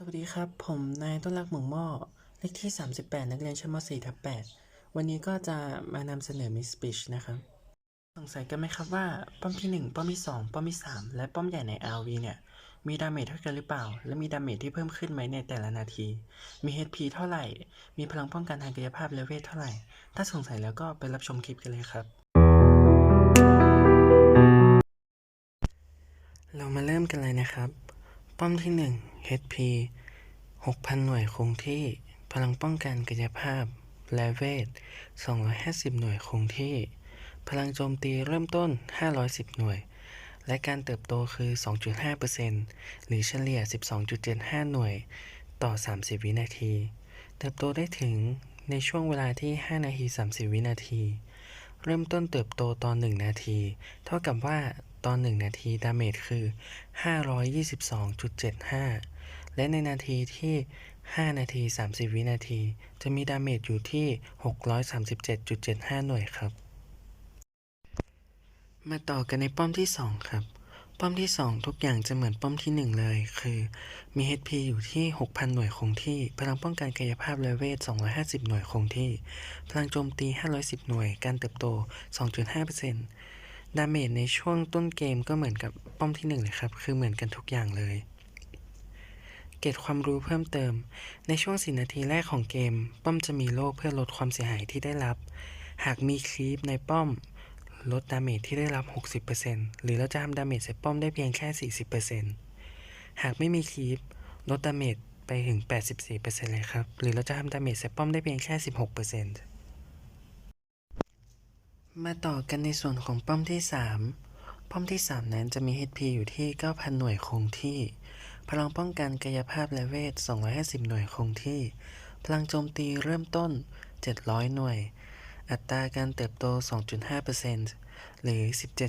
สวัสดีครับ ผมนายต้นรักหมงหม้อเลขที่ 38 นักเรียนชั้นม .4 ทับ8วันนี้ก็จะมานำเสนอมิสปิชนะครับ สงสัยกันไหมครับว่า ป้อมที่ 1 ป้อมที่ 2 ป้อมที่ 3 และป้อมใหญ่ใน RV เนี่ย มีดาเมจเท่ากันหรือเปล่า และมีดาเมจที่เพิ่มขึ้นไหมในแต่ละนาที มี HP เท่าไหร่ มีพลังป้องกันทางกายภาพและเวทเท่าไหร่ ถ้าสงสัยแล้วก็ไปรับชมคลิปกันเลยครับ เรามาเริ่มกันเลยนะครับ ป้อมที่ 1 HP 6,000 หน่วยคงที่ พลังป้องกันกายภาพ และเวท 250 หน่วยคงที่ พลังโจมตีเริ่มต้น 510 หน่วย และการเติบโตคือ 2.5%หรือเฉลี่ย 12.75 หน่วยต่อ 30 วินาที เติบโตได้ถึงในช่วงเวลาที่ 5 นาที 30 วินาที เริ่มต้นเติบโตตอน 1 นาที เท่ากับว่าตอน 1 นาทีดาเมจคือ 522.75 และในนาทีที่ 5 นาที 30 วินาที จะมีดาเมจอยู่ที่ 637.75 หน่วยครับ มาต่อกันในป้อมที่ 2 ครับ ป้อมที่ 2 ทุกอย่างจะเหมือนป้อมที่ 1 เลย คือมี HP อยู่ที่ 6,000 หน่วยคงที่ พลังป้องกันกายภาพและเวท 250 หน่วยคงที่ พลังโจมตี 510 หน่วย การเติบโต 2.5%ดาเมจในช่วงต้นเกมก็เหมือนกับป้อมที่ 1 เลยครับ คือเหมือนกันทุกอย่างเลย เกร็ดความรู้เพิ่มเติม ในช่วง 4 นาทีแรกของเกม ป้อมจะมีโล่เพื่อลดความเสียหายที่ได้รับ หากมีคลีปในป้อม ลดดาเมจที่ได้รับ 60%หรือเราจะทำดาเมจใส่ป้อมได้เพียงแค่ 40%หากไม่มีคลีปลดดาเมจไปถึง 84%เลยครับ หรือเราจะทำดาเมจใส่ป้อมได้เพียงแค่ 16%มาต่อกันในส่วนของป้อมที่ 3 ป้อมที่ 3 นั้นจะมี HP อยู่ที่ 9,000 หน่วยคงที่ พลังป้องกันกายภาพและเวท 250 หน่วยคงที่ พลังโจมตีเริ่มต้น 700 หน่วย อัตราการเติบโต 2.5%หรือ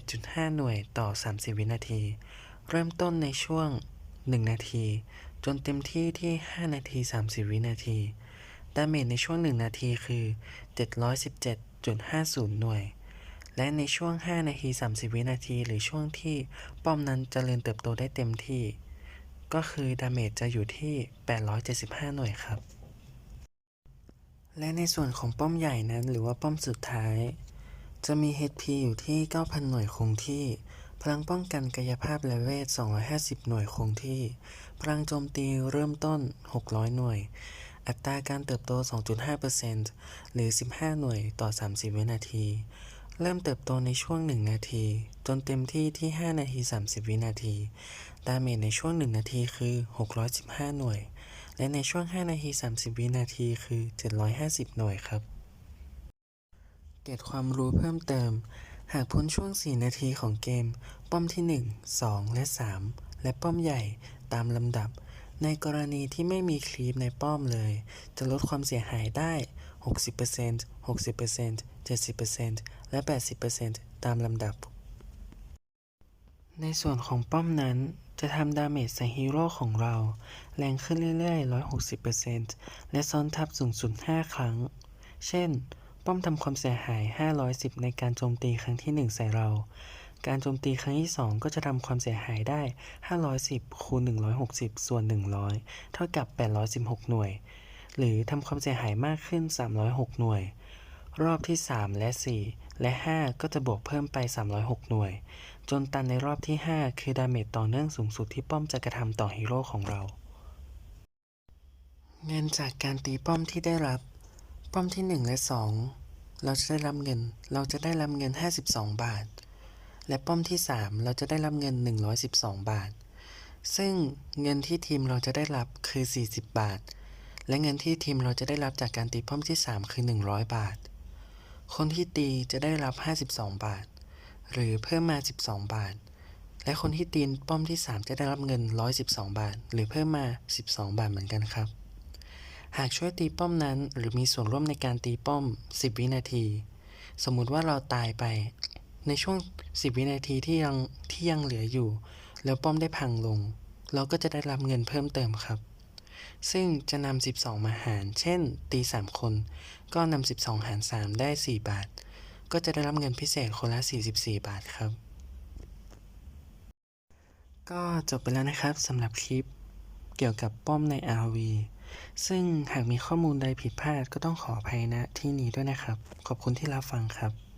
17.5 หน่วยต่อ 30 วินาที เริ่มต้นในช่วง 1 นาที จนเต็มที่ที่ 5 นาที 30 วินาที ดาเมจในช่วง 1 นาทีคือ 717.50 หน่วย และในช่วง 5 นาที 30 วินาที หรือช่วงที่ป้อมนั้นจเจริญเติบโตได้เต็มที่ ก็คือดาเมจจะอยู่ที่ 875 หน่วยครับ และในส่วนของป้อมใหญ่นั้นหรือว่าป้อมสุดท้าย จะมี HP อยู่ที่ 9,000 หน่วยคงที่ พลังป้องกันกายภาพและเวท 250 หน่วยคงที่ พลังโจมตีเริ่มต้น 600 หน่วย อัตราการเติบโต 2.5%หรือ 15 หน่วยต่อ 30 วินาที เริ่มเติบโตในช่วง 1 นาที จนเต็มที่ที่ 5 นาที 30 วินาที ดาเมจในช่วง 1 นาทีคือ 615 หน่วย และในช่วง 5 นาที 30 วินาทีคือ 750 หน่วยครับ เกร็ดความรู้เพิ่มเติม หากพ้นช่วง 4 นาทีของเกม ป้อมที่ 1 2 และ 3 และป้อมใหญ่ตามลำดับ ในกรณีที่ไม่มีคลีปในป้อมเลย จะลดความเสียหายได้ 60% 60% 70%และ 80%ตามลำดับ ในส่วนของป้อมนั้น จะทำดาเมจใส่ฮีโร่ของเรา แรงขึ้นเรื่อยๆ 160%และซ้อนทับสูงสุด 5 ครั้ง เช่น ป้อมทำความเสียหาย 510 ในการโจมตีครั้งที่ 1 ใส่เรา การโจมตีครั้งที่ 2 ก็จะทำความเสียหายได้ 510 คูณ 160 ส่วน 100 เท่ากับ 816 หน่วย หรือทำความเสียหายมากขึ้น 306 หน่วย รอบที่ 3 และ 4 และ 5 ก็จะบวกเพิ่มไป 306 หน่วย จนตันในรอบที่ 5 คือดาเมจต่อเนื่องสูงสุดที่ป้อมจะกระทำต่อฮีโร่ของเรา เงินจากการตีป้อมที่ได้รับ ป้อมที่ 1 และ 2 เราจะได้รับเงิน เราจะได้รับเงิน 52 บาท และป้อมที่ 3 เราจะได้รับเงิน 112 บาท ซึ่งเงินที่ทีมเราจะได้รับคือ 40 บาทและเงินที่ทีมเราจะได้รับจากการตีป้อมที่ 3 คือ 100 บาท คนที่ตีจะได้รับ 52 บาท หรือเพิ่มมา 12 บาท และคนที่ตีป้อมที่ 3 จะได้รับเงิน 112 บาท หรือเพิ่มมา 12 บาทเหมือนกันครับ หากช่วยตีป้อมนั้น หรือมีส่วนร่วมในการตีป้อม 10 วินาที สมมุติว่าเราตายไป ในช่วง 10 วินาทีที่ยังที่ยังเหลืออยู่ แล้วป้อมได้พังลง เราก็จะได้รับเงินเพิ่มเติมครับ ซึ่งจะนำ 12 มาหาร เช่น ตี 3 คน ก็นำ 12 หาร 3 ได้ 4 บาท ก็จะได้รับเงินพิเศษคนละ 44 บาทครับ ก็จบไปแล้วนะครับสำหรับคลิปเกี่ยวกับป้อมใน RV ซึ่งหากมีข้อมูลใดผิดพลาดก็ต้องขออภัยณที่นี้ด้วยนะครับ ขอบคุณที่รับฟังครับ